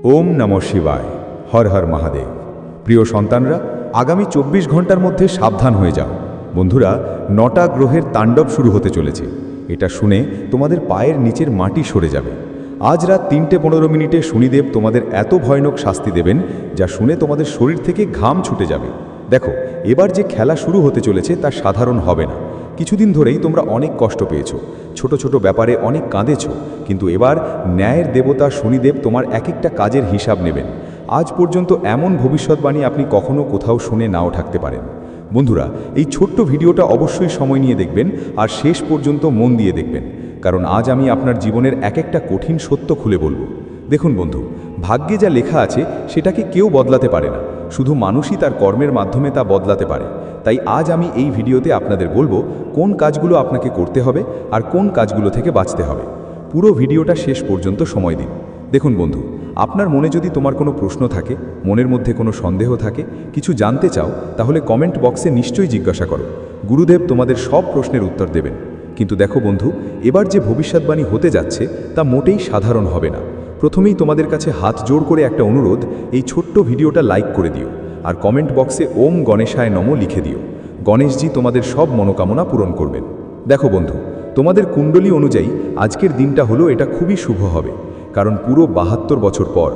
ওম নম শিবায়। হর হর মহাদেব। প্রিয় সন্তানরা, আগামী চব্বিশ ঘণ্টার মধ্যে সাবধান হয়ে যাও। বন্ধুরা, নটা গ্রহের তাণ্ডব শুরু হতে চলেছে। এটা শুনে তোমাদের পায়ের নিচের মাটি সরে যাবে। আজ রাত তিনটে পনেরো মিনিটে শনিদেব তোমাদের এত ভয়ানক শাস্তি দেবেন, যা শুনে তোমাদের শরীর থেকে ঘাম ছুটে যাবে। দেখো, এবার যে খেলা শুরু হতে চলেছে তা সাধারণ হবে না। কিছুদিন ধরেই তোমরা অনেক কষ্ট পেয়েছ। ছোট ছোট ব্যাপারে অনেক কাঁদেছ, কিন্তু এবার ন্যায়ের দেবতা শনিদেব তোমার এক একটা কাজের হিসাব নেবেন। আজ পর্যন্ত এমন ভবিষ্যৎবাণী আপনি কখনো কোথাও শুনে নাও থাকতে পারেন। বন্ধুরা, এই ছোট্ট ভিডিওটা অবশ্যই সময় নিয়ে দেখবেন আর শেষ পর্যন্ত মন দিয়ে দেখবেন, কারণ আজ আমি আপনার জীবনের এক একটা কঠিন সত্য খুলে বলব। দেখুন বন্ধু, ভাগ্যে যা লেখা আছে সেটাকে কেউ বদলাতে পারে না। শুধু মানুষই তার কর্মের মাধ্যমে তা বদলাতে পারে। তাই আজ আমি এই ভিডিওতে আপনাদের বলব কোন কাজগুলো আপনাকে করতে হবে আর কোন কাজগুলো থেকে বাঁচতে হবে। পুরো ভিডিওটা শেষ পর্যন্ত সময় দিন। দেখুন বন্ধু, আপনার মনে যদি তোমার কোনো প্রশ্ন থাকে, মনের মধ্যে কোনো সন্দেহ থাকে, কিছু জানতে চাও, তাহলে কমেন্ট বক্সে নিশ্চয়ই জিজ্ঞাসা করো। গুরুদেব তোমাদের সব প্রশ্নের উত্তর দেবেন। কিন্তু দেখো বন্ধু, এবার যে ভবিষ্যৎবাণী হতে যাচ্ছে, তা মোটেই সাধারণ হবে না। প্রথমেই তোমাদের কাছে হাত জোড় করে একটা অনুরোধ, এই ছোট্ট ভিডিওটা লাইক করে দিও আর কমেন্ট বক্সে ওম গণেশায় নম লিখে দিও। গণেশজি তোমাদের সব মনোকামনা পূরণ করবেন। দেখো বন্ধু, তোমাদের কুণ্ডলী অনুযায়ী আজকের দিনটা হলো এটা খুবই শুভ হবে, কারণ পুরো বাহাত্তর বছর পর।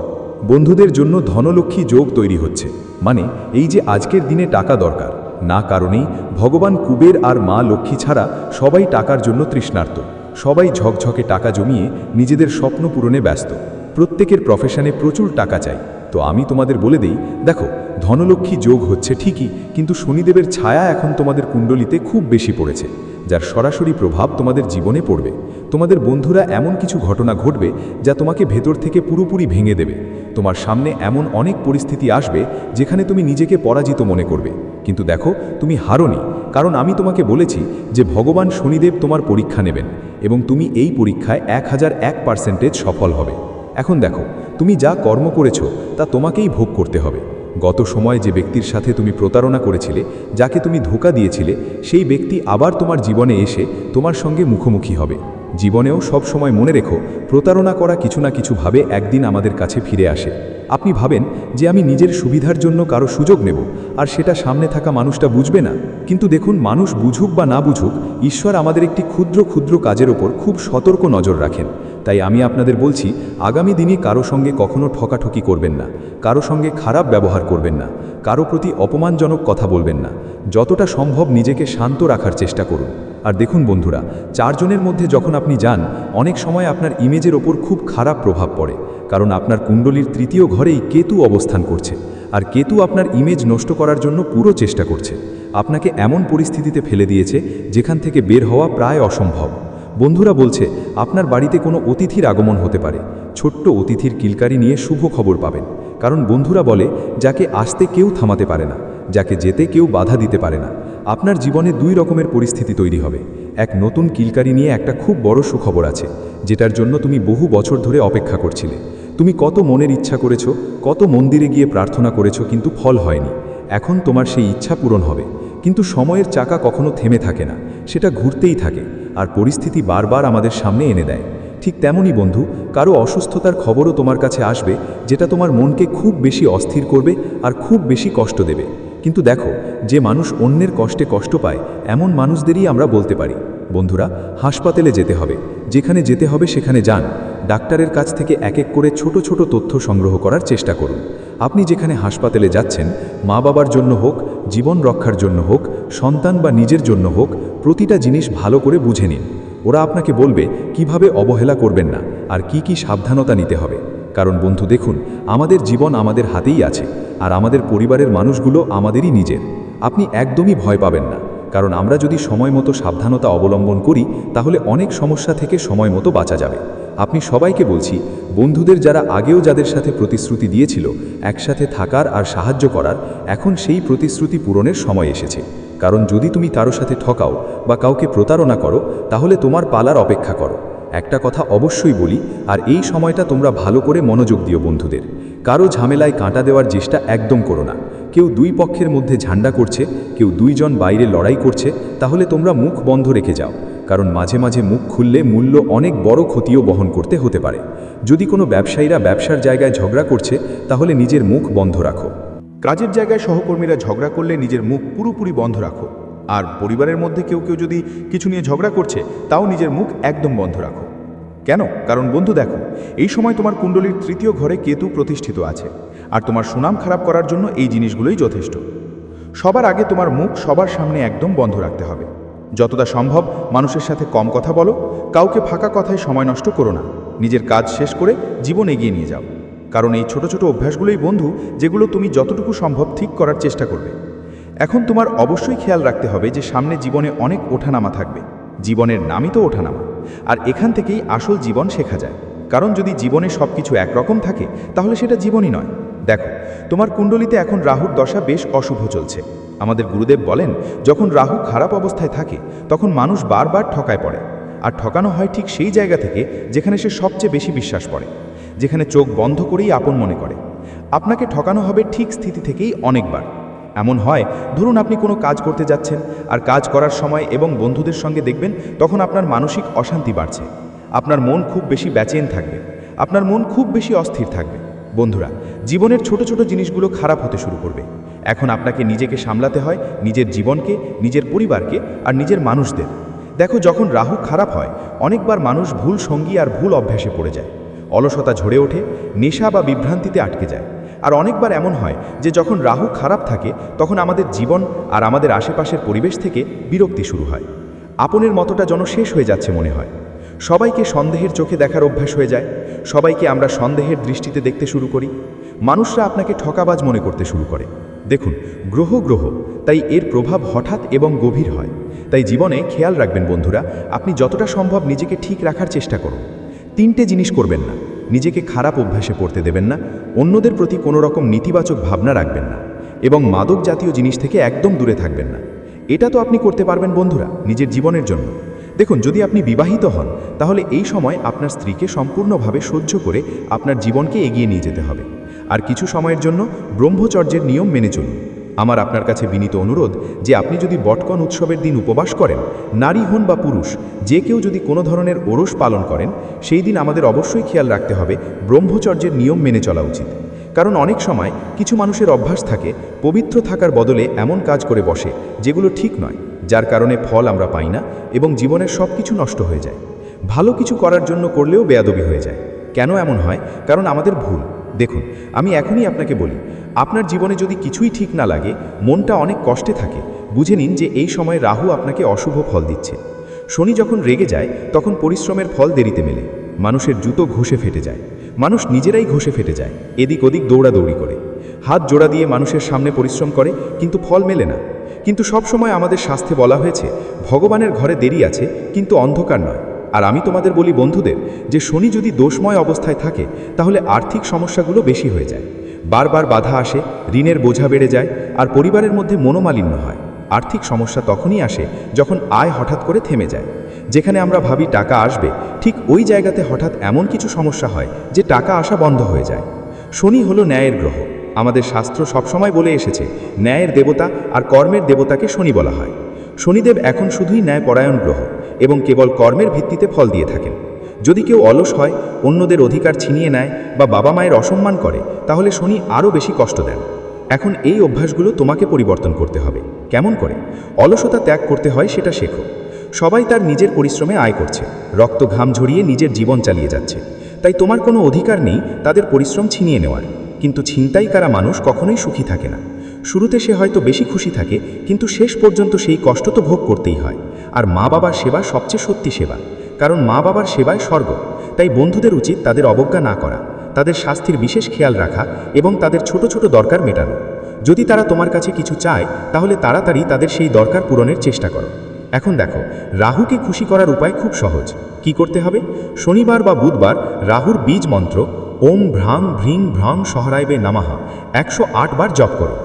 বন্ধুদের জন্য ধনলক্ষ্মী যোগ তৈরি হচ্ছে মানে এই যে আজকের দিনে টাকা দরকার, না কারণেই ভগবান কুবের আর মা লক্ষ্মী ছাড়া সবাই টাকার জন্য তৃষ্ণার্ত, সবাই ঝকঝকে টাকা জমিয়ে নিজেদের স্বপ্ন পূরণে ব্যস্ত। প্রত্যেকের প্রফেশনে প্রচুর টাকা চাই। তো আমি তোমাদের বলে দেই, দেখো, ধনলক্ষ্মী যোগ হচ্ছে ঠিকই, কিন্তু শনিদেবের ছায়া এখন তোমাদের কুণ্ডলিতে খুব বেশি পড়েছে, যার সরাসরি প্রভাব তোমাদের জীবনে পড়বে। তোমাদের বন্ধুরা এমন কিছু ঘটনা ঘটবে যা তোমাকে ভেতর থেকে পুরোপুরি ভেঙে দেবে। তোমার সামনে এমন অনেক পরিস্থিতি আসবে যেখানে তুমি নিজেকে পরাজিত মনে করবে। কিন্তু দেখো, তুমি হারোনি, কারণ আমি তোমাকে বলেছি যে ভগবান শনিদেব তোমার পরীক্ষা নেবেন এবং তুমি এই পরীক্ষায় এক হাজার এক পার্সেন্টেজ সফল হবে। এখন দেখো, তুমি যা কর্ম করেছ, তা তোমাকেই ভোগ করতে হবে। গত সময় যে ব্যক্তির সাথে তুমি প্রতারণা করেছিলে, যাকে তুমি ধোকা দিয়েছিলে, সেই ব্যক্তি আবার তোমার জীবনে এসে তোমার সঙ্গে মুখোমুখি হবে। জীবনেও সব সময় মনে রেখো, প্রতারণা করা কিছু না কিছু ভাবে একদিন আমাদের কাছে ফিরে আসে। আপনি ভাবেন যে আমি নিজের সুবিধার জন্য কারও সুযোগ নেব, আর সেটা সামনে থাকা মানুষটা বুঝবে না। কিন্তু দেখুন, মানুষ বুঝুক বা না বুঝুক, ঈশ্বর আমাদের একটি ক্ষুদ্র ক্ষুদ্র কাজের ওপর খুব সতর্ক নজর রাখেন। তাই আমি আপনাদের বলছি, আগামী দিনে কারও সঙ্গে কখনো ঠকাঠকি করবেন না, কারও সঙ্গে খারাপ ব্যবহার করবেন না, কারও প্রতি অপমানজনক কথা বলবেন না, যতটা সম্ভব নিজেকে শান্ত রাখার চেষ্টা করুন। আর দেখুন বন্ধুরা, চারজনের মধ্যে যখন আপনি যান, অনেক সময় আপনার ইমেজের ওপর খুব খারাপ প্রভাব পড়ে, কারণ আপনার কুণ্ডলীর তৃতীয় ঘরেই কেতু অবস্থান করছে, আর কেতু আপনার ইমেজ নষ্ট করার জন্য পুরো চেষ্টা করছে। আপনাকে এমন পরিস্থিতিতে ফেলে দিয়েছে, যেখান থেকে বের হওয়া প্রায় অসম্ভব। বন্ধুরা বলছে, আপনার বাড়িতে কোনো অতিথির আগমন হতে পারে। ছোট্ট অতিথির কিলকারি নিয়ে শুভ খবর পাবেন। কারণ বন্ধুরা বলে, যাকে আসতে কেউ থামাতে পারে না, যাকে যেতে কেউ বাধা দিতে পারে না। আপনার জীবনে দুই রকমের পরিস্থিতি তৈরি হবে। এক নতুন কিলকারি নিয়ে একটা খুব বড় সুখবর আছে, যেটার জন্য তুমি বহু বছর ধরে অপেক্ষা করছিলে। তুমি কত মনের ইচ্ছা করেছ, কত মন্দিরে গিয়ে প্রার্থনা করেছ, কিন্তু ফল হয়নি। এখন তোমার সেই ইচ্ছা পূরণ হবে। কিন্তু সময়ের চাকা কখনো থেমে থাকে না, সেটা ঘুরতেই থাকে। আর পরিস্থিতি বারবার আমাদের সামনে এনে দেয়। ঠিক তেমনই বন্ধু, কারও অসুস্থতার খবরও তোমার কাছে আসবে, যেটা তোমার মনকে খুব বেশি অস্থির করবে আর খুব বেশি কষ্ট দেবে। কিন্তু দেখো, যে মানুষ অন্যের কষ্টে কষ্ট পায়, এমন মানুষদেরই আমরা বলতে পারি। বন্ধুরা, হাসপাতালে যেতে হবে। যেখানে যেতে হবে সেখানে যান। ডাক্তারের কাছ থেকে এক এক করে ছোট ছোট তথ্য সংগ্রহ করার চেষ্টা করুন। আপনি যেখানে হাসপাতালে যাচ্ছেন মা বাবার জন্য হোক, জীবন রক্ষার জন্য হোক, সন্তান বা নিজের জন্য হোক প্রতিটা জিনিস ভালো করে বুঝে নিন। ওরা আপনাকে বলবে, কীভাবে অবহেলা করবেন না? আর কি কি সাবধানতা নিতে হবে? কারণ বন্ধু, দেখুন, আমাদের জীবন আমাদের হাতেই আছে, আর আমাদের পরিবারের মানুষগুলো আমাদেরই নিজের। আপনি একদমই ভয় পাবেন না, কারণ আমরা যদি সময় মতো সাবধানতা অবলম্বন করি, তাহলে অনেক সমস্যা থেকে সময় মতো বাঁচা যাবে। আপনি সবাইকে বলছি, বন্ধুদের যারা আগেও যাদের সাথে প্রতিশ্রুতি দিয়েছিল, একসাথে থাকার আর সাহায্য করার, এখন সেই প্রতিশ্রুতি পূরণের সময় এসেছে। কারণ যদি তুমি কারও সাথে ঠকাও বা কাউকে প্রতারণা করো, তাহলে তোমার পালার অপেক্ষা করো। একটা কথা অবশ্যই বলি, আর এই সময়টা তোমরা ভালো করে মনোযোগ দিও বন্ধুদের। কারও ঝামেলায় কাঁটা দেওয়ার চেষ্টা একদম করো না। কেউ দুই পক্ষের মধ্যে ঝান্ডা করছে, কেউ দুইজন বাইরে লড়াই করছে, তাহলে তোমরা মুখ বন্ধ রেখে যাও। কারণ মাঝে মাঝে মুখ খুললে মূল্য অনেক বড় ক্ষতিও বহন করতে হতে পারে। যদি কোনো ব্যবসায়ীরা ব্যবসার জায়গায় ঝগড়া করছে, তাহলে নিজের মুখ বন্ধ রাখো। কাজের জায়গায় সহকর্মীরা ঝগড়া করলে নিজের মুখ পুরোপুরি বন্ধ রাখো। আর পরিবারের মধ্যে কেউ কেউ যদি কিছু নিয়ে ঝগড়া করছে, তাও নিজের মুখ একদম বন্ধ রাখো। কেন? কারণ বন্ধু দেখো, এই সময় তোমার কুণ্ডলীর তৃতীয় ঘরে কেতু প্রতিষ্ঠিত আছে, আর তোমার সুনাম খারাপ করার জন্য এই জিনিসগুলোই যথেষ্ট। সবার আগে তোমার মুখ সবার সামনে একদম বন্ধ রাখতে হবে। যতটা সম্ভব মানুষের সাথে কম কথা বলো, কাউকে ফাঁকা কথায় সময় নষ্ট করো না। নিজের কাজ শেষ করে জীবন এগিয়ে নিয়ে যাও। কারণ এই ছোট ছোট অভ্যাসগুলোই বন্ধু, যেগুলো তুমি যতটুকু সম্ভব ঠিক করার চেষ্টা করবে। এখন তোমার অবশ্যই খেয়াল রাখতে হবে যে সামনে জীবনে অনেক ওঠানামা থাকবে। জীবনের নামই তো ওঠানামা। আর এখান থেকেই আসল জীবন শেখা যায়। কারণ যদি জীবনে সব কিছু একরকম থাকে, তাহলে সেটা জীবনই নয়। দেখো, তোমার কুণ্ডলিতে এখন রাহুর দশা বেশ অশুভ চলছে। আমাদের গুরুদেব বলেন, যখন রাহু খারাপ অবস্থায় থাকে, তখন মানুষ বারবার ঠকায় পড়ে। আর ঠকানো হয় ঠিক সেই জায়গা থেকে, যেখানে সে সবচেয়ে বেশি বিশ্বাস পড়ে যেখানে চোখ বন্ধ করেই আপন মনে করে। আপনাকে ঠকানো হবে ঠিক স্থিতি থেকেই অনেকবার। এমন হয়, ধরুন আপনি কোনো কাজ করতে যাচ্ছেন, আর কাজ করার সময় এবং বন্ধুদের সঙ্গে দেখবেন তখন আপনার মানসিক অশান্তি বাড়ছে। আপনার মন খুব বেশি ব্যাচেন থাকবে। আপনার মন খুব বেশি অস্থির থাকবে। বন্ধুরা, জীবনের ছোট ছোট জিনিসগুলো খারাপ হতে শুরু করবে। এখন আপনাকে নিজেকে সামলাতে হয় নিজের জীবনকে, নিজের পরিবারকে, আর নিজের মানুষদের। দেখো, যখন রাহু খারাপ হয়, অনেকবার মানুষ ভুল সঙ্গী আর ভুল অভ্যাসে পড়ে যায়। অলসতা ঝরে ওঠে, নেশা বা বিভ্রান্তিতে আটকে যায়। আর অনেকবার এমন হয় যে যখন রাহু খারাপ থাকে, তখন আমাদের জীবন আর আমাদের আশেপাশের পরিবেশ থেকে বিরক্তি শুরু হয়। আপনের মতোটা যেন শেষ হয়ে যাচ্ছে মনে হয়। সবাইকে সন্দেহের চোখে দেখার অভ্যাস হয়ে যায়। সবাইকে আমরা সন্দেহের দৃষ্টিতে দেখতে শুরু করি। মানুষরা আপনাকে ঠকাবাজ মনে করতে শুরু করে। দেখুন, গ্রহ গ্রহ, তাই এর প্রভাব হঠাৎ এবং গভীর হয়। তাই জীবনে খেয়াল রাখবেন বন্ধুরা, আপনি যতটা সম্ভব নিজেকে ঠিক রাখার চেষ্টা করুন। তিনটে জিনিস করবেন না। নিজেকে খারাপ অভ্যাসে পড়তে দেবেন না। অন্যদের প্রতি কোনো রকম নেতিবাচক ভাবনা রাখবেন না। এবং মাদক জাতীয় জিনিস থেকে একদম দূরে থাকবেন না। এটা তো আপনি করতে পারবেন বন্ধুরা, নিজের জীবনের জন্য। দেখুন, যদি আপনি বিবাহিত হন, তাহলে এই সময় আপনার স্ত্রীকে সম্পূর্ণভাবে সহ্য করে আপনার জীবনকে এগিয়ে নিয়ে যেতে হবে। আর কিছু সময়ের জন্য ব্রহ্মচর্যের নিয়ম মেনে চলুন। আমার আপনার কাছে বিনীত অনুরোধ যে আপনি যদি বটকন উৎসবের দিন উপবাস করেন, নারী হন বা পুরুষ, যে কেউ যদি কোনো ধরনের ওরস পালন করেন, সেই দিন আমাদের অবশ্যই খেয়াল রাখতে হবে ব্রহ্মচর্যের নিয়ম মেনে চলা উচিত। কারণ অনেক সময় কিছু মানুষের অভ্যাস থাকে, পবিত্র থাকার বদলে এমন কাজ করে বসে, যেগুলো ঠিক নয়, যার কারণে ফল আমরা পাই না এবং জীবনের সব কিছু নষ্ট হয়ে যায়। ভালো কিছু করার জন্য করলেও বেয়াদবি হয়ে যায়। কেন এমন হয়? কারণ আমাদের ভুল। দেখুন, আমি এখনই আপনাকে বলি, আপনার জীবনে যদি কিছুই ঠিক না লাগে, মনটা অনেক কষ্টে থাকে, বুঝে নিন যে এই সময় রাহু আপনাকে অশুভ ফল দিচ্ছে। শনি যখন রেগে যায়, তখন পরিশ্রমের ফল দেরিতে মেলে, মানুষের জুতো ঘষে ফেটে যায়, মানুষ নিজেরাই ঘষে ফেটে যায়, এদিক ওদিক দৌড়াদৌড়ি করে। হাত জোড়া দিয়ে মানুষের সামনে পরিশ্রম করে, কিন্তু ফল মেলে না। কিন্তু সব সময় আমাদের শাস্ত্রে বলা হয়েছে, ভগবানের ঘরে দেরি আছে, কিন্তু অন্ধকার নয়। আর আমি তোমাদের বলি বন্ধুদের, যে শনি যদি দোষময় অবস্থায় থাকে, তাহলে আর্থিক সমস্যাগুলো বেশি হয়ে যায়। বারবার বাধা আসে, ঋণের বোঝা বেড়ে যায়, আর পরিবারের মধ্যে মনোমালিন্য হয়। আর্থিক সমস্যা তখনই আসে যখন আয় হঠাৎ করে থেমে যায়। যেখানে আমরা ভাবি টাকা আসবে, ঠিক ওই জায়গাতে হঠাৎ এমন কিছু সমস্যা হয় যে টাকা আসা বন্ধ হয়ে যায়। শনি হলো ন্যায়ের গ্রহ। আমাদের শাস্ত্র সবসময় বলে এসেছে, ন্যায়ের দেবতা আর কর্মের দেবতাকে শনি বলা হয়। শনিদেব এখন শুধুই ন্যায়পরায়ণ গ্রহ। এবং কেবল কর্মের ভিত্তিতে ফল দিয়ে থাকেন। যদি কেউ অলস হয়, অন্যদের অধিকার ছিনিয়ে নেয় বা বাবা মায়ের অসম্মান করে, তাহলে শনি আরও বেশি কষ্ট দেন। এখন এই অভ্যাসগুলো তোমাকে পরিবর্তন করতে হবে। কেমন করে? অলসতা ত্যাগ করতে হয় সেটা শেখো। সবাই তার নিজের পরিশ্রমে আয় করছে। রক্ত ঘাম ঝরিয়ে নিজের জীবন চালিয়ে যাচ্ছে। তাই তোমার কোনো অধিকার নেই তাদের পরিশ্রম ছিনিয়ে নেওয়ার। কিন্তু ছিনতাই কারা মানুষ কখনোই সুখী থাকে না। শুরুতে সে হয়তো বেশি খুশি থাকে, কিন্তু শেষ পর্যন্ত সেই কষ্ট তো ভোগ করতেই হয়। আর মা বাবার সেবা সবচেয়ে সত্যি সেবা, কারণ মা বাবার সেবায় স্বর্গ। তাই বন্ধুদের উচিত তাদের অবজ্ঞা না করা, তাদের স্বাস্থ্যের বিশেষ খেয়াল রাখা এবং তাদের ছোট ছোট দরকার মেটানো। যদি তারা তোমার কাছে কিছু চায়, তাহলে তাড়াতাড়ি তাদের সেই দরকার পূরণের চেষ্টা করো। এখন দেখো, রাহুকে খুশি করার উপায় খুব সহজ। কি করতে হবে? শনিবার বা বুধবার রাহুর বীজ মন্ত্র, ওম ভ্রাং ভ্রিং ভ্রাং সহরাইবে নামাহা, একশো আট বার জপ করো।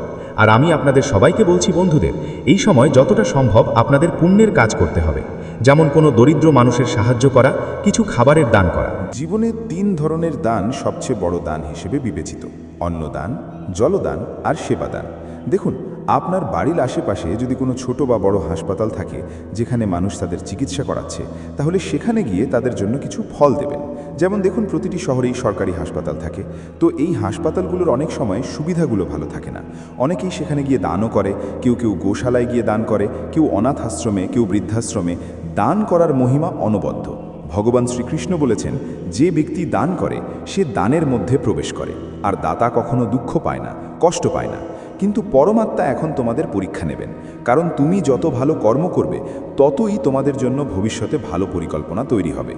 আর আমি আপনাদের সবাইকে বলছি, বন্ধুদের, এই সময় যতটা সম্ভব আপনাদের পুণ্যের কাজ করতে হবে। যেমন কোনো দরিদ্র মানুষের সাহায্য করা, কিছু খাবারের দান করা। জীবনে তিন ধরনের দান সবচেয়ে বড় দান হিসেবে বিবেচিত। অন্নদান, জলদান আর সেবাদান। দেখুন, আপনার বাড়ির আশেপাশে যদি কোনো ছোট বা বড় হাসপাতাল থাকে, যেখানে মানুষ তাদের চিকিৎসা করাচ্ছে, তাহলে সেখানে গিয়ে তাদের জন্য কিছু ফল দেবেন। যেমন দেখুন, প্রতিটি শহরেই সরকারি হাসপাতাল থাকে। তো এই হাসপাতালগুলোর অনেক সময় সুবিধাগুলো ভালো থাকে না। অনেকেই সেখানে গিয়ে দানও করে, কেউ কেউ গোশালায় গিয়ে দান করে, কেউ অনাথ আশ্রমে কেউ বৃদ্ধাশ্রমে। দান করার মহিমা অনবদ্য। ভগবান শ্রীকৃষ্ণ বলেছেন, যে ব্যক্তি দান করে, সে দানের মধ্যে প্রবেশ করে। আর দাতা কখনো দুঃখ পায় না, কষ্ট পায় না। কিন্তু পরমাত্মা এখন তোমাদের পরীক্ষা নেবেন। কারণ তুমি যত ভালো কর্ম করবে, ততই তোমাদের জন্য ভবিষ্যতে ভালো পরিকল্পনা তৈরি হবে।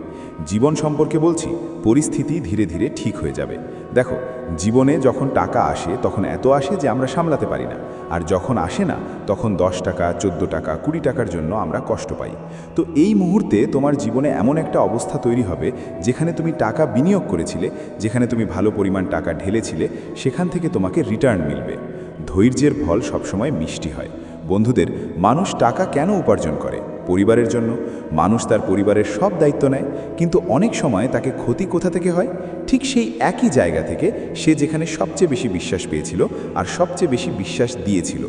জীবন সম্পর্কে বলছি, পরিস্থিতি ধীরে ধীরে ঠিক হয়ে যাবে। দেখো, জীবনে যখন টাকা আসে, তখন এত আসে যে আমরা সামলাতে পারি না। আর যখন আসে না, তখন দশ টাকা, চোদ্দ টাকা, কুড়ি টাকার জন্য আমরা কষ্ট পাই। তো এই মুহূর্তে তোমার জীবনে এমন একটা অবস্থা তৈরি হবে, যেখানে তুমি টাকা বিনিয়োগ করেছিলে, যেখানে তুমি ভালো পরিমাণ টাকা ঢেলেছিলে, সেখান থেকে তোমাকে রিটার্ন মিলবে। ধৈর্যের ফল সবসময় মিষ্টি হয়। বন্ধুদের, মানুষ টাকা কেন উপার্জন করে? পরিবারের জন্য? মানুষ তার পরিবারের সব দায়িত্ব নেয়, কিন্তু অনেক সময় তাকে ক্ষতি কোথা থেকে হয়? ঠিক সেই একই জায়গা থেকে সে যেখানে সবচেয়ে বেশি বিশ্বাস পেয়েছিল আর সবচেয়ে বেশি বিশ্বাস দিয়েছিল।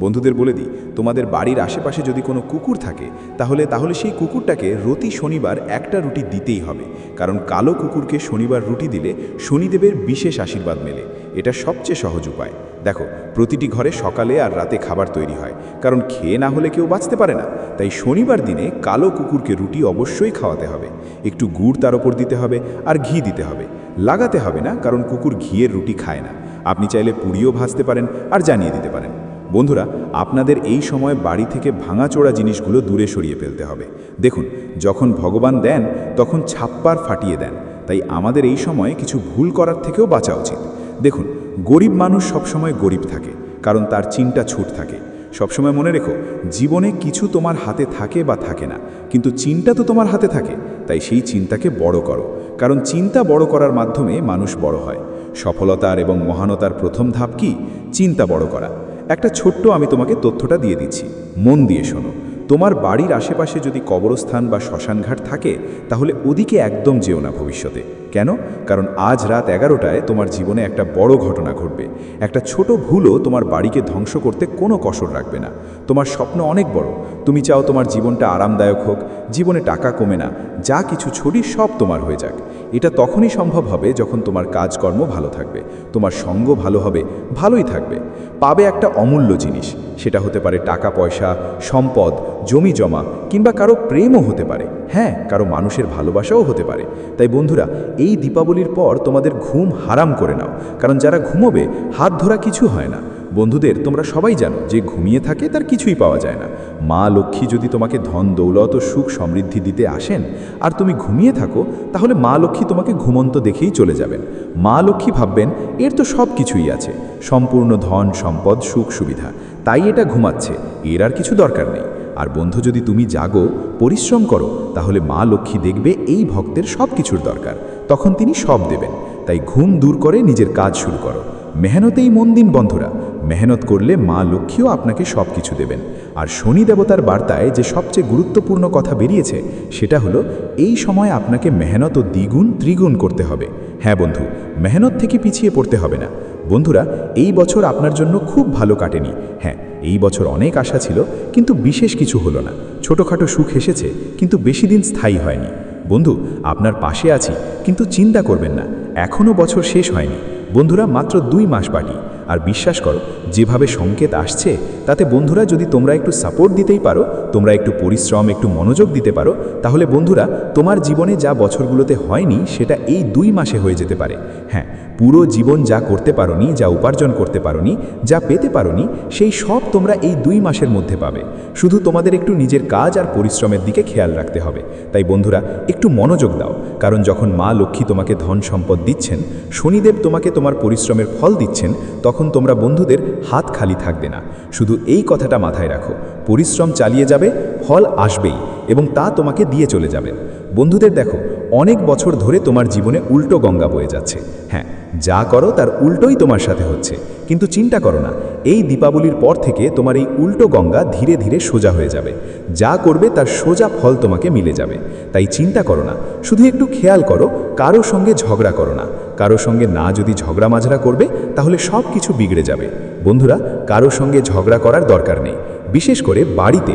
বন্ধুদের বলে দিই, তোমাদের বাড়ির আশেপাশে যদি কোনো কুকুর থাকে, তাহলে তাহলে সেই কুকুরটাকে রতি শনিবার একটা রুটি দিতেই হবে। কারণ কালো কুকুরকে শনিবার রুটি দিলে শনিদেবের বিশেষ আশীর্বাদ মেলে। এটা সবচেয়ে সহজ উপায়। দেখো, প্রতিটি ঘরে সকালে আর রাতে খাবার তৈরি হয়, কারণ খেয়ে না হলে কেউ বাঁচতে পারে না। তাই শনিবার দিনে কালো কুকুরকে রুটি অবশ্যই খাওয়াতে হবে। একটু গুড় তার ওপর দিতে হবে আর ঘি দিতে হবে। লাগাতে হবে না, কারণ কুকুর ঘিয়ের রুটি খায় না। আপনি চাইলে পুড়িও ভাজতে পারেন আর জানিয়ে দিতে পারেন। বন্ধুরা, আপনাদের এই সময় বাড়ি থেকে ভাঙাচোড়া জিনিসগুলো দূরে সরিয়ে ফেলতে হবে। দেখুন, যখন ভগবান দেন, তখন ছাপ্পার ফাটিয়ে দেন। তাই আমাদের এই সময় কিছু ভুল করার থেকেও বাঁচা উচিত। দেখুন, গরিব মানুষ সবসময় গরিব থাকে, কারণ তার চিন্তা ছুট থাকে। সবসময় মনে রেখো, জীবনে কিছু তোমার হাতে থাকে বা থাকে না, কিন্তু চিন্তা তো তোমার হাতে থাকে, তাই সেই চিন্তাকে বড় করো। কারণ চিন্তা বড় করার মাধ্যমে মানুষ বড় হয়। সফলতার এবং মহানতার প্রথম ধাপ কি? চিন্তা বড় করা। একটা ছোট্ট আমি তোমাকে তথ্যটা দিয়ে দিচ্ছি। মন দিয়ে শোনো, তোমার বাড়ির আশেপাশে যদি কবরস্থান বা শ্মশানঘাট থাকে, তাহলে ওদিকে একদম যেও না ভবিষ্যতে। কেন? কারণ আজ রাত এগারোটায় তোমার জীবনে একটা বড় ঘটনা ঘটবে। একটা ছোট ভুলও তোমার বাড়িকে ধ্বংস করতে কোনো কসর রাখবে না। তোমার স্বপ্ন অনেক বড়। তুমি চাও তোমার জীবনটা আরামদায়ক হোক। জীবনে টাকা কমে না। যা কিছু ছড়ি সব তোমার হয়ে যাক। এটা তখনই সম্ভব হবে যখন তোমার কাজকর্ম ভালো থাকবে। তোমার সঙ্গ ভালো হবে, ভালোই থাকবে। পাবে একটা অমূল্য জিনিস। সেটা হতে পারে টাকা, পয়সা, সম্পদ জমি জমা কিংবা কারও প্রেমও হতে পারে। হ্যাঁ কারও মানুষের ভালোবাসাও হতে পারে। তাই বন্ধুরা, এই দীপাবলির পর তোমাদের ঘুম হারাম করে নাও, কারণ যারা ঘুমোবে, হাত ধরা কিছু হয় না। বন্ধুদের, তোমরা সবাই জানো, যে ঘুমিয়ে থাকে তার কিছুই পাওয়া যায় না। মা লক্ষ্মী যদি তোমাকে ধন, দৌলত ও সুখ সমৃদ্ধি দিতে আসেন, আর তুমি ঘুমিয়ে থাকো, তাহলে মা লক্ষ্মী তোমাকে ঘুমন্ত দেখেই চলে যাবেন। মা লক্ষ্মী ভাববেন, এর তো সব কিছুই আছে। সম্পূর্ণ ধন, সম্পদ, সুখ, সুবিধা। তাই এটা ঘুমাচ্ছে। এর আর কিছু দরকার নেই। আর বন্ধু, যদি তুমি জাগো, পরিশ্রম করো, তাহলে মা লক্ষ্মী দেখবে এই ভক্তের সব কিছুর দরকার। তখন তিনি সব দেবেন। তাই ঘুম দূর করে নিজের কাজ শুরু করো। মেহনতেই মন দিন বন্ধুরা। মেহনত করলে মা লক্ষ্মীও আপনাকে সব কিছু দেবেন। আর শনি দেবতার বার্তায় যে সবচেয়ে গুরুত্বপূর্ণ কথা বেরিয়েছে, সেটা হলো, এই সময় আপনাকে মেহনত ও দ্বিগুণ ত্রিগুণ করতে হবে। হ্যাঁ বন্ধু, মেহনত থেকে পিছিয়ে পড়তে হবে না। বন্ধুরা, এই বছর আপনার জন্য খুব ভালো কাটেনি। হ্যাঁ এই বছর অনেক আশা ছিল, কিন্তু বিশেষ কিছু হলো না। ছোটোখাটো সুখ এসেছে, কিন্তু বেশি দিন স্থায়ী হয়নি। বন্ধু, আপনার পাশে আছি, কিন্তু চিন্তা করবেন না এখনও বছর শেষ হয়নি। বন্ধুরা, মাত্র দুই মাস বাকি। আর বিশ্বাস করো, যেভাবে সংকেত আসছে, তাতে বন্ধুরা যদি তোমরা একটু সাপোর্ট দিতেই পারো, তোমরা একটু পরিশ্রম, একটু মনোযোগ দিতে পারো, তাহলে বন্ধুরা, তোমার জীবনে যা বছরগুলোতে হয়নি, সেটা এই দুই মাসে হয়ে যেতে পারে। হ্যাঁ পুরো জীবন যা করতে পারোনি, যা উপার্জন করতে পারোনি, যা পেতে পারোনি, সেই সব তোমরা এই দুই মাসের মধ্যে পাবে। শুধু তোমাদের একটু নিজের কাজ আর পরিশ্রমের দিকে খেয়াল রাখতে হবে। তাই বন্ধুরা, একটু মনোযোগ দাও, কারণ যখন মা লক্ষ্মী তোমাকে ধন সম্পদ দিচ্ছেন, শনিদেব তোমাকে তোমার পরিশ্রমের ফল দিচ্ছেন, তখন তোমরা বন্ধুদের হাত খালি থাকবে না। শুধু এই কথাটা মাথায় রাখো, পরিশ্রম চালিয়ে যাবে, ফল আসবেই, এবং তা তোমাকে দিয়ে চলে যাবেন বন্ধুদের দেখো, অনেক বছর ধরে তোমার জীবনে উল্টো গঙ্গা বয়ে যাচ্ছে। হ্যাঁ যা করো তার উল্টোই তোমার সাথে হচ্ছে। কিন্তু চিন্তা করো না, এই দীপাবলির পর থেকে তোমার এই উল্টো গঙ্গা ধীরে ধীরে সোজা হয়ে যাবে। যা করবে তার সোজা ফল তোমাকে মিলে যাবে। তাই চিন্তা করো না, শুধু একটু খেয়াল করো, কারও সঙ্গে ঝগড়া করো না। কারও সঙ্গে না যদি ঝগড়া মাঝরা করবে, তাহলে সব কিছু বিগড়ে যাবে। বন্ধুরা, কারও সঙ্গে ঝগড়া করার দরকার নেই। বিশেষ করে বাড়িতে।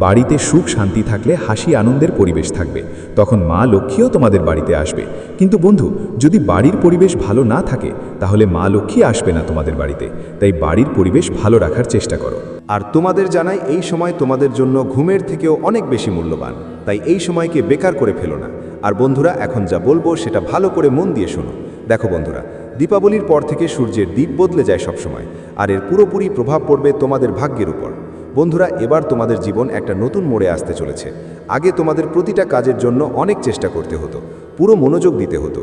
বাড়িতে সুখ শান্তি থাকলে হাসি আনন্দের পরিবেশ থাকবে। তখন মা লক্ষ্মীও তোমাদের বাড়িতে আসবে। কিন্তু বন্ধু, যদি বাড়ির পরিবেশ ভালো না থাকে, তাহলে মা লক্ষ্মী আসবে না তোমাদের বাড়িতে। তাই বাড়ির পরিবেশ ভালো রাখার চেষ্টা করো। আর তোমাদের জানাই এই সময় তোমাদের জন্য ঘুমের থেকেও অনেক বেশি মূল্যবান। তাই এই সময়কে বেকার করে ফেলো না। আর বন্ধুরা, এখন যা বলব সেটা ভালো করে মন দিয়ে শোনো। দেখো বন্ধুরা, দীপাবলির পর থেকে সূর্যের দিক বদলে যায় সবসময়। আর এর পুরোপুরি প্রভাব পড়বে তোমাদের ভাগ্যের উপর। বন্ধুরা, এবার তোমাদের জীবন একটা নতুন মোড়ে আসতে চলেছে। আগে তোমাদের প্রতিটা কাজের জন্য অনেক চেষ্টা করতে হতো, পুরো মনোযোগ দিতে হতো।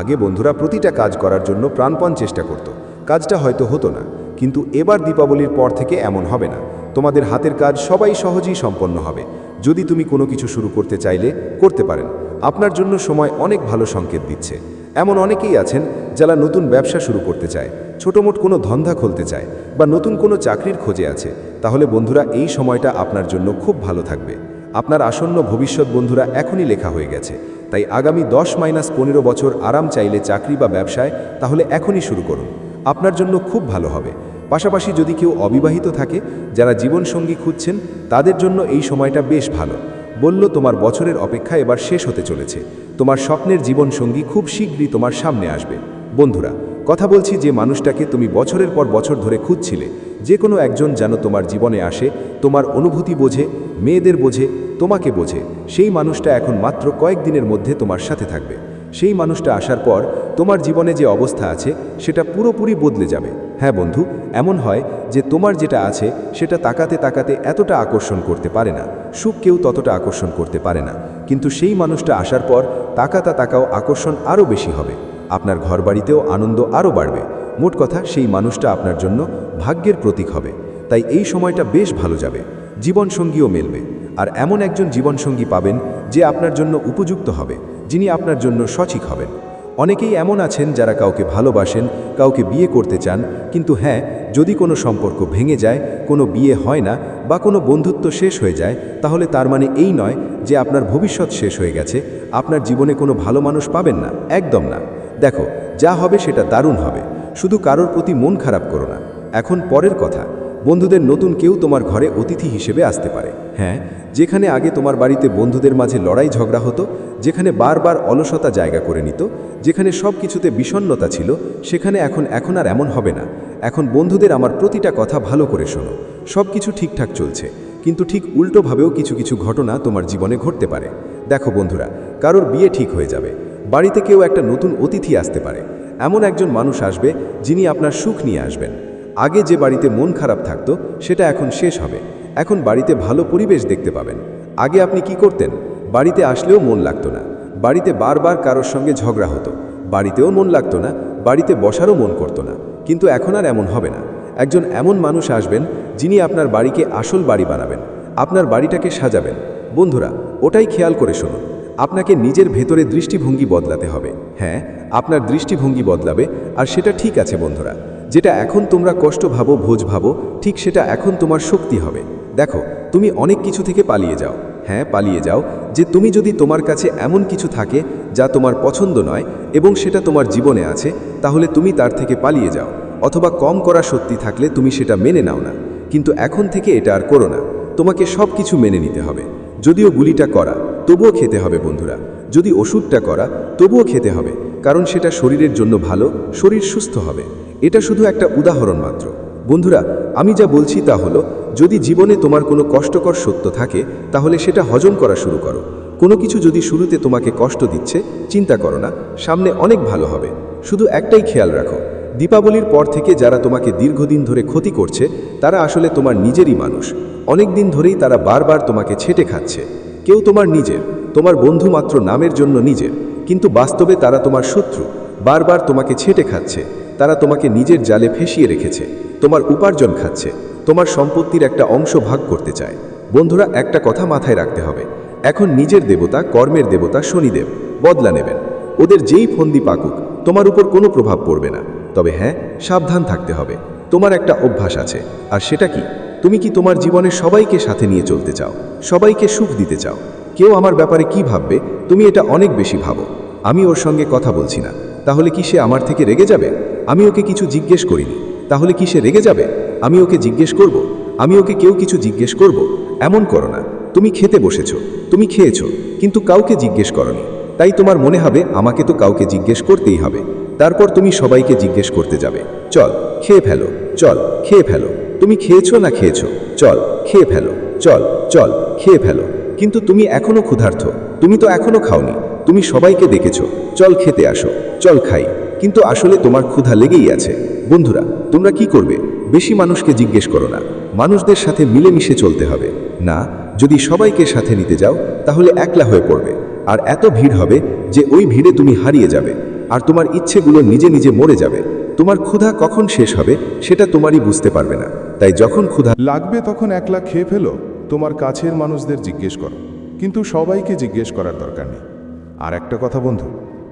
আগে বন্ধুরা প্রতিটা কাজ করার জন্য প্রাণপণ চেষ্টা করত। কাজটা হয়তো হতো না, কিন্তু এবার দীপাবলির পর থেকে এমন হবে না। তোমাদের হাতের কাজ সবাই সহজেই সম্পন্ন হবে। যদি তুমি কোনো কিছু শুরু করতে চাইলে, করতে পারেন। আপনার জন্য সময় অনেক ভালো সংকেত দিচ্ছে। এমন অনেকেই আছেন যারা নতুন ব্যবসা শুরু করতে চায়, ছোটোমোট কোনো ধন্ধা খুলতে চায় বা নতুন কোনো চাকরির খোঁজে আছে, তাহলে বন্ধুরা এই সময়টা আপনার জন্য খুব ভালো থাকবে। আপনার আসন্ন ভবিষ্যৎ বন্ধুরা এখনই লেখা হয়ে গেছে, তাই আগামী দশ মাইনাস পনেরো বছর আরাম চাইলে চাকরি বা ব্যবসায় তাহলে এখনই শুরু করুন। আপনার জন্য খুব ভালো হবে। পাশাপাশি যদি কেউ অবিবাহিত থাকে, যারা জীবনসঙ্গী খুঁজছেন, তাদের জন্য এই সময়টা বেশ ভালো। বলল, তোমার বছরের অপেক্ষা এবার শেষ হতে চলেছে। তোমার স্বপ্নের জীবনসঙ্গী খুব শীঘ্রই তোমার সামনে আসবে। বন্ধুরা, কথা বলছি যে মানুষটাকে তুমি বছরের পর বছর ধরে খুঁজছিলে। যে কোনো একজন যেন তোমার জীবনে আসে, তোমার অনুভূতি বোঝে, মেয়েদের বোঝে, তোমাকে বোঝে। সেই মানুষটা এখন মাত্র কয়েকদিনের মধ্যে তোমার সাথে থাকবে। সেই মানুষটা আসার পর তোমার জীবনে যে অবস্থা আছে, সেটা পুরোপুরি বদলে যাবে। হ্যাঁ বন্ধু, এমন হয় যে তোমার যেটা আছে, সেটা তাকাতে তাকাতে এতটা আকর্ষণ করতে পারে না। সুখ কেউ ততটা আকর্ষণ করতে পারে না। কিন্তু সেই মানুষটা আসার পর তাকাতা তাকাও আকর্ষণ আরও বেশি হবে। আপনার ঘরবাড়িতেও আনন্দ আরও বাড়বে। মোট কথা, সেই মানুষটা আপনার জন্য ভাগ্যের প্রতীক হবে। তাই এই সময়টা বেশ ভালো যাবে। জীবনসঙ্গীও মেলবে। আর এমন একজন জীবনসঙ্গী পাবেন যে আপনার জন্য উপযুক্ত হবে। যিনি আপনার জন্য সঠিক হবেন। অনেকেই এমন আছেন যারা কাউকে ভালোবাসেন, কাউকে বিয়ে করতে চান, কিন্তু হ্যাঁ যদি কোনো সম্পর্ক ভেঙে যায়, কোনো বিয়ে হয় না বা কোনো বন্ধুত্ব শেষ হয়ে যায়, তাহলে তার মানে এই নয় যে আপনার ভবিষ্যৎ শেষ হয়ে গেছে, আপনার জীবনে কোনো ভালো মানুষ পাবেন না, একদম না। দেখো, যা হবে সেটা দারুণ হবে, শুধু কারোর প্রতি মন খারাপ করো না। এখন পরের কথা বন্ধুদের নতুন কেউ তোমার ঘরে অতিথি হিসেবে আসতে পারে। হ্যাঁ যেখানে আগে তোমার বাড়িতে বন্ধুদের মাঝে লড়াই ঝগড়া হতো, যেখানে বারবার অলসতা জায়গা করে নিত, যেখানে সব কিছুতে বিষণ্ণতা ছিল, সেখানে এখন এখন আর এমন হবে না। এখন বন্ধুদের আমার প্রতিটা কথা ভালো করে শোনো। সব কিছু ঠিকঠাক চলছে, কিন্তু ঠিক উল্টোভাবেও কিছু কিছু ঘটনা তোমার জীবনে ঘটতে পারে। দেখো বন্ধুরা, কারোর বিয়ে ঠিক হয়ে যাবে। বাড়িতে কেউ একটা নতুন অতিথি আসতে পারে। এমন একজন মানুষ আসবে যিনি আপনার সুখ নিয়ে আসবেন। আগে যে বাড়িতে মন খারাপ থাকতো, সেটা এখন শেষ হবে। এখন বাড়িতে ভালো পরিবেশ দেখতে পাবেন। আগে আপনি কি করতেন? বাড়িতে আসলেও মন লাগতো না। বাড়িতে বারবার কারোর সঙ্গে ঝগড়া হতো। বাড়িতেও মন লাগতো না, বাড়িতে বসারও মন করতো না। কিন্তু এখন আর এমন হবে না। একজন এমন মানুষ আসবেন, যিনি আপনার বাড়িকে আসল বাড়ি বানাবেন। আপনার বাড়িটাকে সাজাবেন। বন্ধুরা, ওটাই খেয়াল করে শুনুন। আপনাকে নিজের ভেতরে দৃষ্টিভঙ্গি বদলাতে হবে। হ্যাঁ আপনার দৃষ্টিভঙ্গি বদলাবে, আর সেটা ঠিক আছে বন্ধুরা। যেটা এখন তোমরা কষ্ট ভাবো, ভোজ ভাবো, ঠিক সেটা এখন তোমার শক্তি হবে। দেখো, তুমি অনেক কিছু থেকে পালিয়ে যাও। হ্যাঁ পালিয়ে যাও, যে তুমি যদি তোমার কাছে এমন কিছু থাকে যা তোমার পছন্দ নয় এবং সেটা তোমার জীবনে আছে, তাহলে তুমি তার থেকে পালিয়ে যাও। অথবা কম করা সত্যি থাকলে তুমি সেটা মেনে নাও না। কিন্তু এখন থেকে এটা আর করো না। তোমাকে সব কিছু মেনে নিতে হবে। যদিও গুলিটা করা, তবুও খেতে হবে বন্ধুরা। যদি ওষুধটা করা, তবুও খেতে হবে। কারণ সেটা শরীরের জন্য ভালো, শরীর সুস্থ হবে। এটা শুধু একটা উদাহরণ মাত্র। বন্ধুরা, আমি যা বলছি তা হলো, যদি জীবনে তোমার কোনো কষ্টকর সত্য থাকে, তাহলে সেটা হজম করা শুরু করো। কোনো কিছু যদি শুরুতে তোমাকে কষ্ট দিচ্ছে, চিন্তা করো না, সামনে অনেক ভালো হবে। শুধু একটাই খেয়াল রাখো, দীপাবলির পর থেকে যারা তোমাকে দীর্ঘদিন ধরে ক্ষতি করছে, তারা আসলে তোমার নিজেরই মানুষ। অনেক দিন ধরেই তারা বারবার তোমাকে ছেটে খাচ্ছে। কেউ তোমার নিজের, তোমার বন্ধু মাত্র নামের জন্য নিজের, কিন্তু বাস্তবে তারা তোমার শত্রু, বারবার তোমাকে ছেটে খাচ্ছে। তারা তোমাকে নিজের জালে ফেসিয়ে রেখেছে, তোমার উপার্জন খাচ্ছে, তোমার সম্পত্তির একটা অংশ ভাগ করতে চায়। বন্ধুরা, একটা কথা মাথায় রাখতে হবে। এখন নিজের দেবতা, কর্মের দেবতা শনিদেব, বদলা নেবেন। ওদের যেই ফন্দি পাকুক, তোমার উপর কোনো প্রভাব পড়বে না। তবে হ্যাঁ সাবধান থাকতে হবে। তোমার একটা অভ্যাস আছে, আর সেটা কি? তুমি কি তোমার জীবনে সবাইকে সাথে নিয়ে চলতে চাও? সবাইকে সুখ দিতে চাও? কেউ আমার ব্যাপারে কি ভাববে? তুমি এটা অনেক বেশি ভাবো। আমি ওর সঙ্গে কথা বলছি না। তাহলে কি সে আমার থেকে রেগে যাবে? আমি ওকে কিছু জিজ্ঞেস করিনি। তাহলে কি সে রেগে যাবে? আমি ওকে জিজ্ঞেস করব। আমি ওকে কেউ কিছু জিজ্ঞেস করব। এমন করো না। তুমি খেতে বসেছ। তুমি খেয়েছ, কিন্তু কাউকে জিজ্ঞেস করনি। তাই তোমার মনে হবে, আমাকে তো কাউকে জিজ্ঞেস করতেই হবে। তারপর তুমি সবাইকে জিজ্ঞেস করতে যাবে। চল, খেয়ে ফেলো। চল, খেয়ে ফেলো। তুমি খেয়েছো না খেয়েছো? চল, খেয়ে ফেলো। চল চল, খেয়ে ফেলো। কিন্তু তুমি এখনও ক্ষুধার্থ। তুমি তো এখনও খাওনি। তুমি সবাইকে দেখেছ। চল খেতে আসো, চল খাই। কিন্তু আসলে তোমার ক্ষুধা লেগেই আছে। বন্ধুরা, তোমরা কি করবে? বেশি মানুষকে জিজ্ঞেস করো না। মানুষদের সাথে মিলেমিশে চলতে হবে। না, যদি সবাইকে সাথে নিতে যাও, তাহলে একলা হয়ে পড়বে। আর এত ভিড় হবে যে ওই ভিড়ে তুমি হারিয়ে যাবে। আর তোমার ইচ্ছেগুলো নিজে নিজে মরে যাবে। তোমার ক্ষুধা কখন শেষ হবে, সেটা তোমারই বুঝতে পারবে না। তাই যখন ক্ষুধা লাগবে তখন একলা খেয়ে ফেলো। তোমার কাছের মানুষদের জিজ্ঞেস করো। কিন্তু সবাইকে জিজ্ঞেস করার দরকার নেই। আর একটা কথা বন্ধু,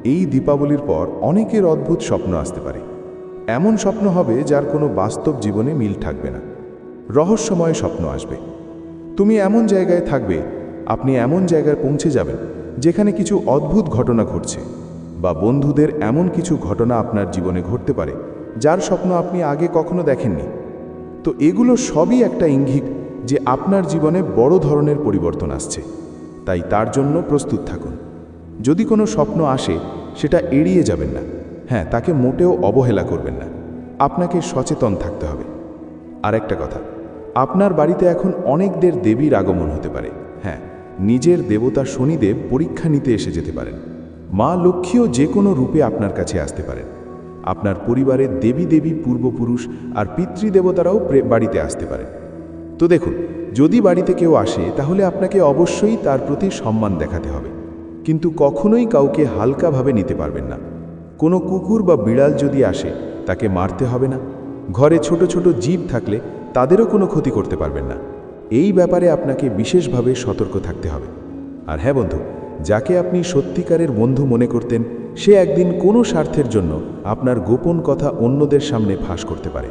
এই দীপাবলির পর অনেকের অদ্ভুত স্বপ্ন আসতে পারে। এমন স্বপ্ন হবে যার কোনো বাস্তব জীবনে মিল থাকবে না। রহস্যময় স্বপ্ন আসবে। তুমি এমন জায়গায় থাকবে, আপনি এমন জায়গায় পৌঁছে যাবেন, যেখানে কিছু অদ্ভুত ঘটনা ঘটছে বা বন্ধুদের এমন কিছু ঘটনা আপনার জীবনে ঘটতে পারে, যার স্বপ্ন আপনি আগে কখনো দেখেননি। তো এগুলো সবই একটা ইঙ্গিত যে আপনার জীবনে বড় ধরনের পরিবর্তন আসছে। তাই তার জন্য প্রস্তুত থাকুন। যদি কোনো স্বপ্ন আসে, সেটা এড়িয়ে যাবেন না। হ্যাঁ তাকে মোটেও অবহেলা করবেন না। আপনাকে সচেতন থাকতে হবে। আর একটা কথা, আপনার বাড়িতে এখন অনেকদের দেবীর আগমন হতে পারে। হ্যাঁ নিজের দেবতা শনিদেব পরীক্ষা নিতে এসে যেতে পারেন। মা লক্ষ্মীও যে কোনো রূপে আপনার কাছে আসতে পারেন। আপনার পরিবারের দেবী দেবী পূর্বপুরুষ আর পিতৃদেবতারাও বাড়িতে আসতে পারে তো দেখুন, যদি বাড়িতে কেউ আসে, তাহলে আপনাকে অবশ্যই তার প্রতি সম্মান দেখাতে হবে। কিন্তু কখনোই কাউকে হালকাভাবে নিতে পারবেন না। কোনো কুকুর বা বিড়াল যদি আসে, তাকে মারতে হবে না। ঘরে ছোট ছোট জীব থাকলে তাদেরও কোনো ক্ষতি করতে পারবেন না। এই ব্যাপারে আপনাকে বিশেষভাবে সতর্ক থাকতে হবে। আর হ্যাঁ বন্ধু, যাকে আপনি সত্যিকারের বন্ধু মনে করতেন, সে একদিন কোনো স্বার্থের জন্য আপনার গোপন কথা অন্যদের সামনে ফাঁস করতে পারে।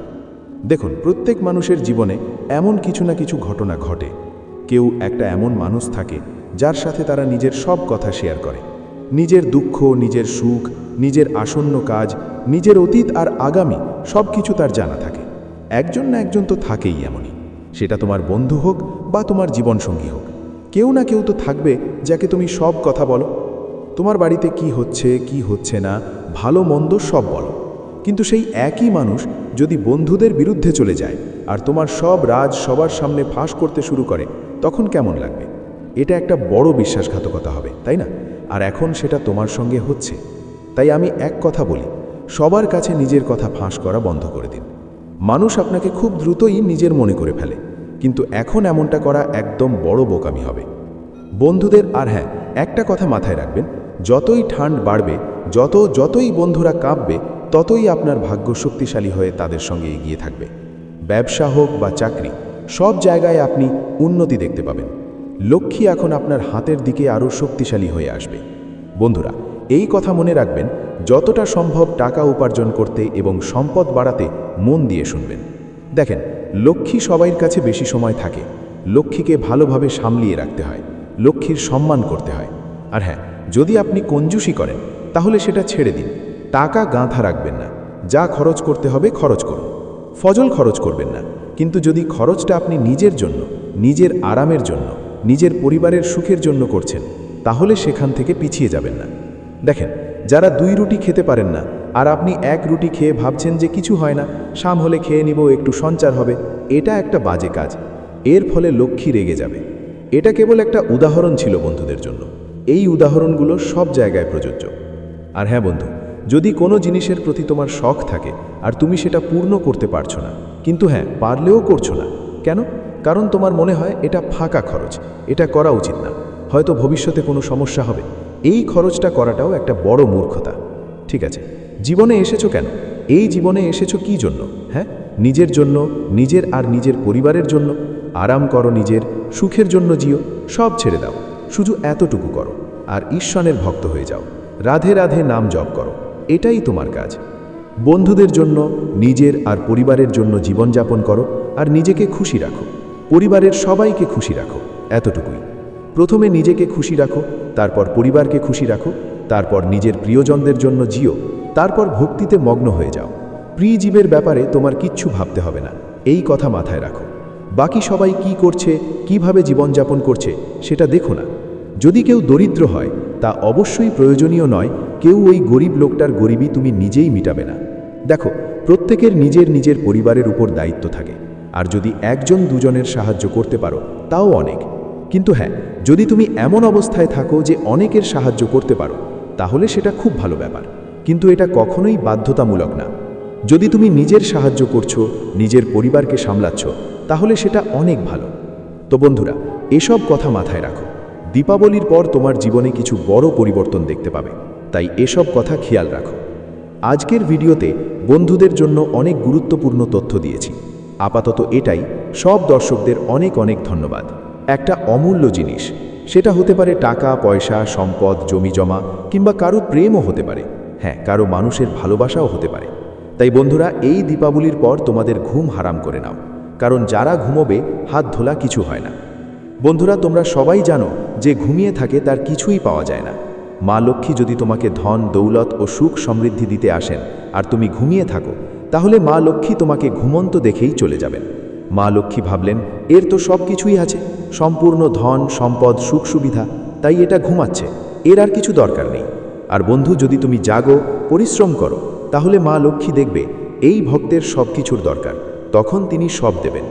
দেখুন, প্রত্যেক মানুষের জীবনে এমন কিছু না কিছু ঘটনা ঘটে। কেউ একটা এমন মানুষ থাকে যার সাথে তারা নিজের সব কথা শেয়ার করে। নিজের দুঃখ, নিজের সুখ, নিজের আসন্ন কাজ, নিজের অতীত আর আগামী সব কিছু তার জানা থাকে। একজন না একজন তো থাকেই এমনই। সেটা তোমার বন্ধু হোক বা তোমার জীবনসঙ্গী হোক। কেউ না কেউ তো থাকবে যাকে তুমি সব কথা বলো। তোমার বাড়িতে কি হচ্ছে কি হচ্ছে না, ভালো, মন্দ সব বলো। কিন্তু সেই একই মানুষ যদি বন্ধুদের বিরুদ্ধে চলে যায় আর তোমার সব রাজ সবার সামনে ফাঁস করতে শুরু করে, তখন কেমন লাগবে? এটা একটা বড় বিশ্বাসঘাতকতা হবে, তাই না? আর এখন সেটা তোমার সঙ্গে হচ্ছে। তাই আমি এক কথা বলি, সবার কাছে নিজের কথা ফাঁস করা বন্ধ করে দিন। মানুষ আপনাকে খুব দ্রুতই নিজের মনে করে ফেলে, কিন্তু এখন এমনটা করা একদম বড় বোকামি হবে। বন্ধুদের, আর হ্যাঁ একটা কথা মাথায় রাখবেন, যতই ঠান্ড বাড়বে, যত, যতই বন্ধুরা কাঁপবে, ততই আপনার ভাগ্য শক্তিশালী হয়ে তাদের সঙ্গে এগিয়ে থাকবে। ব্যবসা হোক বা চাকরি, সব জায়গায় আপনি উন্নতি দেখতে পাবেন। লক্ষ্মী এখন আপনার হাতের দিকে আরও শক্তিশালী হয়ে আসবে। বন্ধুরা, এই কথা মনে রাখবেন, যতটা সম্ভব টাকা উপার্জন করতে এবং সম্পদ বাড়াতে মন দিয়ে শুনবেন। দেখেন, লক্ষ্মী সবাইয়ের কাছে বেশি সময় থাকে। লক্ষ্মীকে ভালোভাবে সামলিয়ে রাখতে হয়, লক্ষ্মীর সম্মান করতে হয়। আর হ্যাঁ যদি আপনি কঞ্জুসি করেন, তাহলে সেটা ছেড়ে দিন। টাকা গাঁথা রাখবেন না। যা খরচ করতে হবে খরচ করুন। ফজল খরচ করবেন না। কিন্তু যদি খরচটা আপনি নিজের জন্য, নিজের আরামের জন্য নিজের পরিবারের সুখের জন্য করছেন, তাহলে সেখান থেকে পিছিয়ে যাবেন না। দেখেন, যারা দুই রুটি খেতে পারেন না, আর আপনি এক রুটি খেয়ে ভাবছেন যে কিছু হয় না, শাম হলে খেয়ে নিব, একটু সঞ্চার হবে, এটা একটা বাজে কাজ। এর ফলে লক্ষ্মী রেগে যাবে। এটা কেবল একটা উদাহরণ ছিল বন্ধুদের জন্য। এই উদাহরণগুলো সব জায়গায় প্রযোজ্য। আর হ্যাঁ বন্ধু, যদি কোনো জিনিসের প্রতি তোমার শখ থাকে, আর তুমি সেটা পূর্ণ করতে পারছ না, কিন্তু হ্যাঁ পারলেও করছ না। কেন? কারণ তোমার মনে হয় এটা ফাঁকা খরচ, এটা করা উচিত না। হয়তো ভবিষ্যতে কোনো সমস্যা হবে। এই খরচটা করাটাও একটা বড় মূর্খতা। ঠিক আছে, জীবনে এসেছ কেন? এই জীবনে এসেছ কি জন্য? হ্যাঁ? নিজের জন্য, নিজের আর নিজের পরিবারের জন্য। আরাম করো নিজের, সুখের জন্য জিও। সব ছেড়ে দাও। শুধু এতটুকু করো। আর ঈশ্বরের ভক্ত হয়ে যাও। রাধে রাধে নাম জপ করো। এটাই তোমার কাজ। বন্ধুদের জন্য, নিজের আর পরিবারের জন্য জীবনযাপন করো। আর নিজেকে খুশি রাখো। পরিবারের সবাইকে খুশি রাখো, এতটুকুই। প্রথমে নিজেকে খুশি রাখো, তারপর পরিবারকে খুশি রাখো, তারপর নিজের প্রিয়জনদের জন্য জিও, তারপর ভক্তিতে মগ্ন হয়ে যাও। প্রিজীবের ব্যাপারে তোমার কিচ্ছু ভাবতে হবে না, এই কথা মাথায় রাখো। বাকি সবাই কি করছে, কীভাবে জীবনযাপন করছে, সেটা দেখো না। যদি কেউ দরিদ্র হয়, তা অবশ্যই প্রয়োজনীয় নয়, কেউ ওই গরিব লোকটার গরিবই তুমি নিজেই মিটাবে না। দেখো, প্রত্যেকের নিজের নিজের পরিবারের উপর দায়িত্ব থাকে। আর যদি একজন দুজনের সাহায্য করতে পারো, তাও অনেক। কিন্তু হ্যাঁ যদি তুমি এমন অবস্থায় থাকো যে অনেকের সাহায্য করতে পারো, তাহলে সেটা খুব ভালো ব্যাপার। কিন্তু এটা কখনোই বাধ্যতামূলক না। যদি তুমি নিজের সাহায্য করছ, নিজের পরিবারকে সামলাচ্ছ, তাহলে সেটা অনেক ভালো। তো বন্ধুরা, এসব কথা মাথায় রাখো। দীপাবলির পর তোমার জীবনে কিছু বড় পরিবর্তন দেখতে পাবে। তাই এসব কথা খেয়াল রাখো। আজকের ভিডিওতে বন্ধুদের জন্য অনেক গুরুত্বপূর্ণ তথ্য দিয়েছি। আপাতত এটাই। সব দর্শকদের অনেক অনেক ধন্যবাদ। একটা অমূল্য জিনিস, সেটা হতে পারে টাকা, পয়সা, সম্পদ, জমি জমা, কিংবা কারও প্রেমও হতে পারে। হ্যাঁ কারও মানুষের ভালোবাসাও হতে পারে। তাই বন্ধুরা, এই দীপাবলির পর তোমাদের ঘুম হারাম করে নাও, কারণ যারা ঘুমোবে, হাত ধোলা কিছু হয় না। বন্ধুরা, তোমরা সবাই জানো, যে ঘুমিয়ে থাকে তার কিছুই পাওয়া যায় না। মা লক্ষ্মী যদি তোমাকে ধন, দৌলত ও সুখ সমৃদ্ধি দিতে আসেন, আর তুমি ঘুমিয়ে থাকো তাহলে মা লক্ষ্মী তোমাকে ঘুমন্ত দেখেই চলে যাবেন। মা লক্ষ্মী ভাবলেন, এর তো সব কিছুই আছে। সম্পূর্ণ ধন, সম্পদ, সুখ সুবিধা, তাই এটা ঘুমাচ্ছে। এর আর কিছু দরকার নেই। আর বন্ধু, যদি তুমি জাগো, পরিশ্রম করো, তাহলে মা লক্ষ্মী দেখবে, এই ভক্তের সব কিছুর দরকার। তখন তিনি সব দেবেন।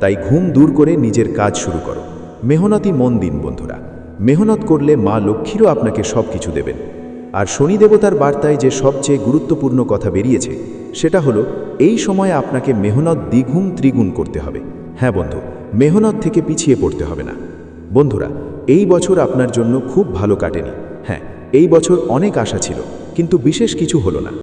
তাই ঘুম দূর করে নিজের কাজ শুরু করো। মেহনতি মন দিন বন্ধুরা। মেহনত করলে মা লক্ষ্মীরও আপনাকে সব কিছু দেবেন। আর শনি দেবতার বার্তায় যে সবচেয়ে গুরুত্বপূর্ণ কথা বেরিয়েছে, সেটা হলো, এই সময়ে আপনাকে মেহনত দ্বিগুণ ত্রিগুণ করতে হবে। হ্যাঁ বন্ধু, মেহনত থেকে পিছিয়ে পড়তে হবে না। বন্ধুরা, এই বছর আপনার জন্য খুব ভালো কাটেনি। হ্যাঁ এই বছর অনেক আশা ছিল, কিন্তু বিশেষ কিছু হলো না।